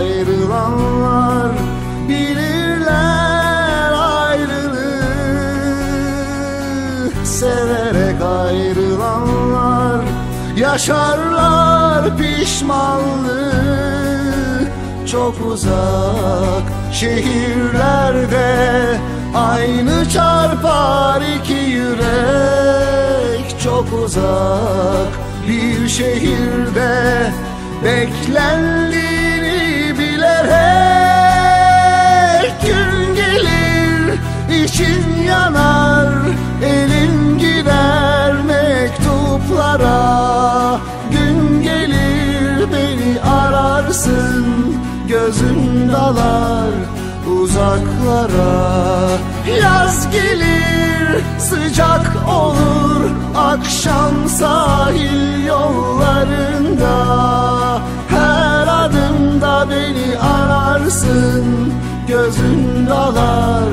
Ayrılanlar bilirler ayrılığı. Severek ayrılanlar yaşarlar pişmanlığı. Çok uzak şehirlerde aynı çarpar iki yürek. Çok uzak bir şehirde beklendiğini gözün dalar uzaklara. Yaz gelir sıcak olur akşam sahil yollarında. Her adımda beni ararsın gözün dalar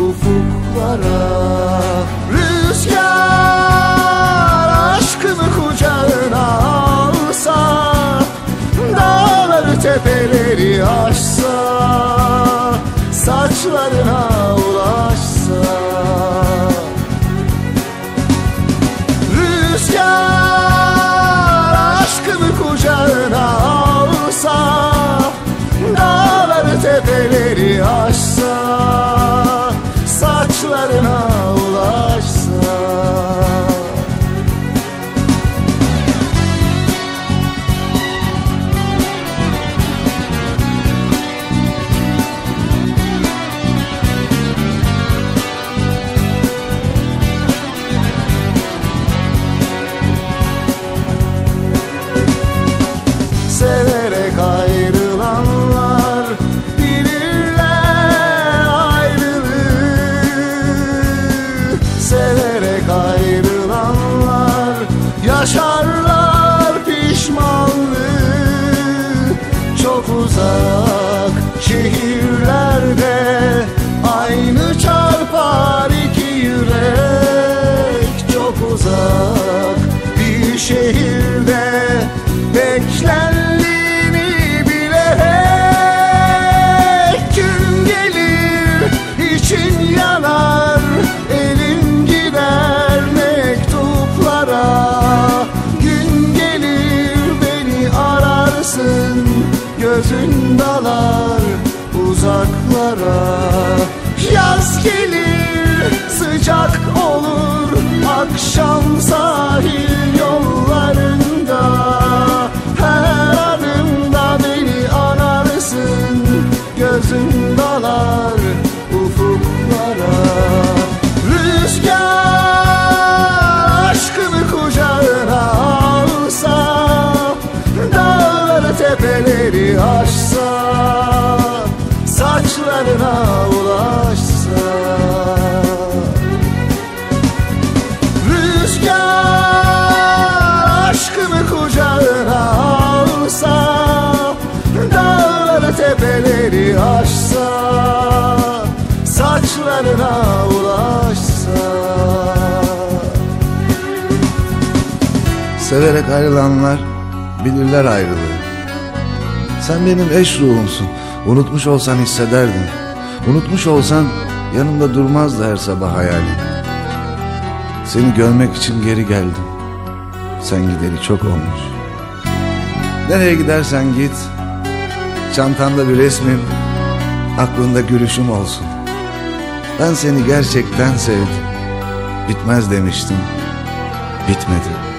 ufuklara ararsın gözün dalar uzaklara. Yaz gelir aşsa Saçlarına ulaşsa Rüzgar aşkımı kucağına alsa Dağları tepeleri aşsa Saçlarına ulaşsa Severek ayrılanlar bilirler ayrılığı. Sen benim eş ruhumsun. Unutmuş olsan hissederdin. Unutmuş olsan yanımda durmazdı her sabah hayalin. Seni görmek için geri geldim. Sen gideri çok olmuş. Nereye gidersen git. Çantanda bir resmim, aklında gülüşüm olsun. Ben seni gerçekten sevdim. Bitmez demiştim. Bitmedi.